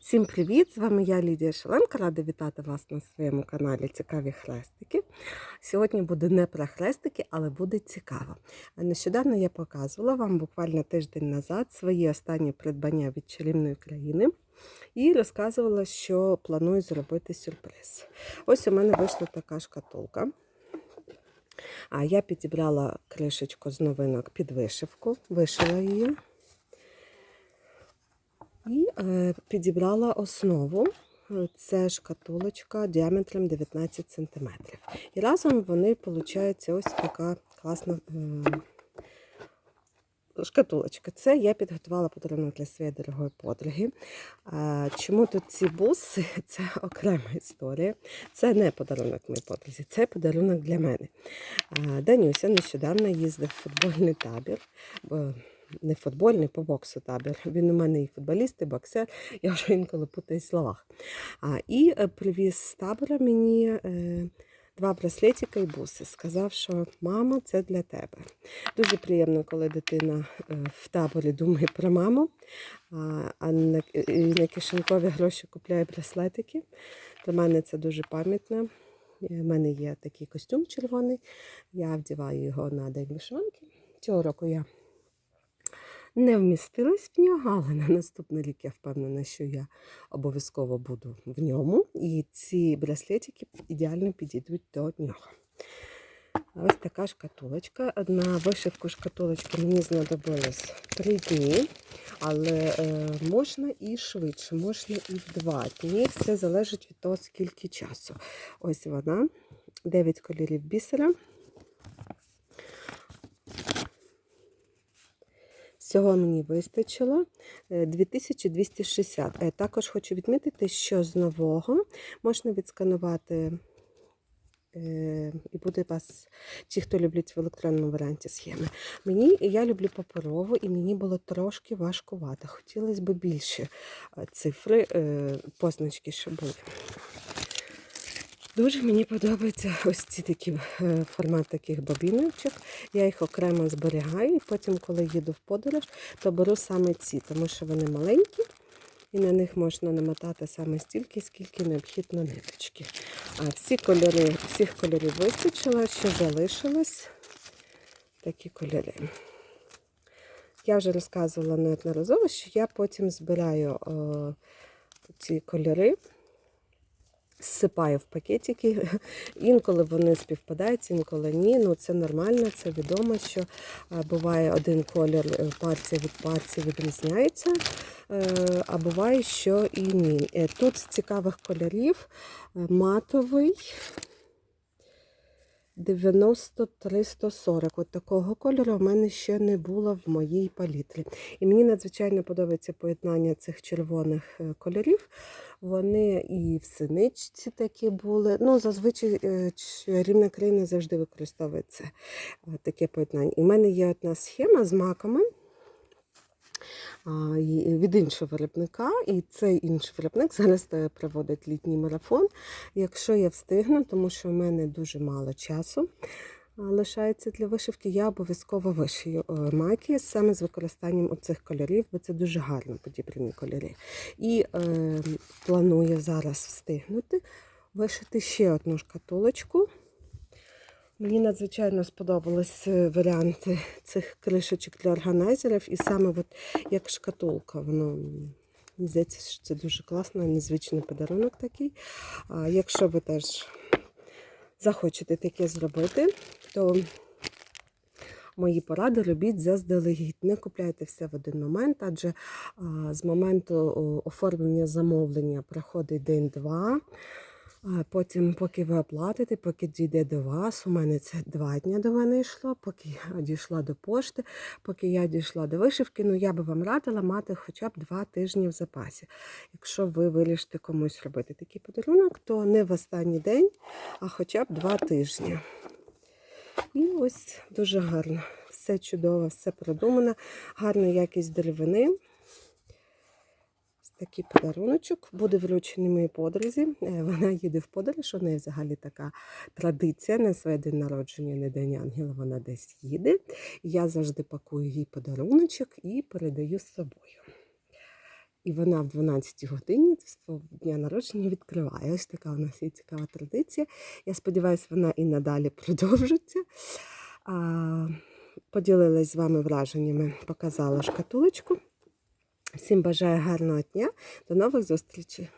Всім привіт! З вами я Лідія Шаленко. Рада вітати вас на своєму каналі Цікаві хрестики. Сьогодні буде не про хрестики, але буде цікаво. Нещодавно я показувала вам буквально тиждень назад свої останні придбання від чарівної країни і розказувала, що планую зробити сюрприз. Ось у мене вийшла така шкатулка. А я підібрала кришечку з новинок під вишивку, вишила її. І е, підібрала основу. Це шкатулочка діаметром 19 см. І разом вони виходить ось така класна е, шкатулочка. Це я підготувала подарунок для своєї дорогої подруги. Чому тут ці буси? Це окрема історія. Це не подарунок моїй подрузі, це подарунок для мене. Данюся нещодавно їздив в футбольний табір. Не футбольний, по боксу табір. Він у мене і футболіст, і боксер, я вже інколи путаю в словах. А, І е, привіз з табора мені е, два браслетика і буси. Сказав, що мама, це для тебе. Дуже приємно, коли дитина е, в таборі думає про маму, а, на, і на кишенькові гроші купляє браслетики. Для мене це дуже пам'ятно. У мене є такий костюм червоний, я вдіваю його на день вишиванки. Цього року я не вмістилась в нього, але на наступний рік я впевнена, що я обов'язково буду в ньому. І ці браслетики ідеально підійдуть до нього. Ось така шкатулочка. На вишивку шкатулочки мені знадобилось 3 дні, але е, можна і швидше, можна і в 2 дні. Все залежить від того, скільки часу. Ось вона, 9 кольорів бісера. Всього мені вистачило 2260. Е, також хочу відмітити, що з нового можна відсканувати, е, і буде вас, ті, хто люблять в електронному варіанті схеми. Мені, Я люблю паперову, і мені було трошки важкувато. Хотілося б більше е, цифри, позначки, щоб були. Дуже мені подобається ось ці такі формат таких бобіночок. Я їх окремо зберігаю, і потім, коли їду в подорож, то беру саме ці, тому що вони маленькі, і на них можна намотати саме стільки, скільки необхідно ниточки. А всі кольори, всіх кольорів вистачило, що залишилось такі кольори. Я вже розказувала неодноразово, що я потім збираю о, ці кольори зсипаю в пакетики. Інколи вони співпадають, інколи ні. Ну це нормально, це відомо, що е, буває один колір е, від партії відрізняється, е, а буває, що і ні. Тут з цікавих кольорів матовий. 93-140. От такого кольору в мене ще не було в моїй палітрі. І мені надзвичайно подобається поєднання цих червоних кольорів. Вони і в синичці такі були. Ну, Зазвичай е, рівна країна завжди використовується е, таке поєднання. І в мене є одна схема з маками. Від іншого виробника, і цей інший виробник зараз е, проводить літній марафон. Якщо я встигну, тому що в мене дуже мало часу лишається для вишивки, я обов'язково вишию е, маки саме з використанням оцих кольорів, бо це дуже гарно подібрані кольори. І е, планую зараз встигнути вишити ще одну шкатулочку. Мені надзвичайно сподобались е, варіанти цих кришечок для органайзерів, і саме от як шкатулка, воно мені здається, що це дуже класно, незвичний подарунок такий. А Якщо ви теж захочете таке зробити, то мої поради робіть заздалегідь. Не купляйте все в один момент, адже з моменту оформлення замовлення проходить день-два. Потім, поки ви оплатите, поки дійде до вас, у мене це два дні до мене йшло, поки я дійшла до пошти, поки я дійшла до вишивки, ну я би вам радила мати хоча б два тижні в запасі. Якщо ви вирішите комусь робити такий подарунок, то не в останній день, а хоча б два тижні. І ось дуже гарно. Все чудово, все продумано, гарна якість деревини. Такий подаруночок буде вручений моїй подрузі. Е, вона їде в подорож, у неї взагалі така традиція на своє день народження, не день ангела, вона десь їде. Я завжди пакую їй подаруночок і передаю з собою. І вона в 12 годині дня народження відкриває. Ось така у нас є цікава традиція. Я сподіваюся, вона і надалі продовжиться. Поділилась з вами враженнями, показала шкатулочку. Всім бажаю гарного дня. До нових зустрічей!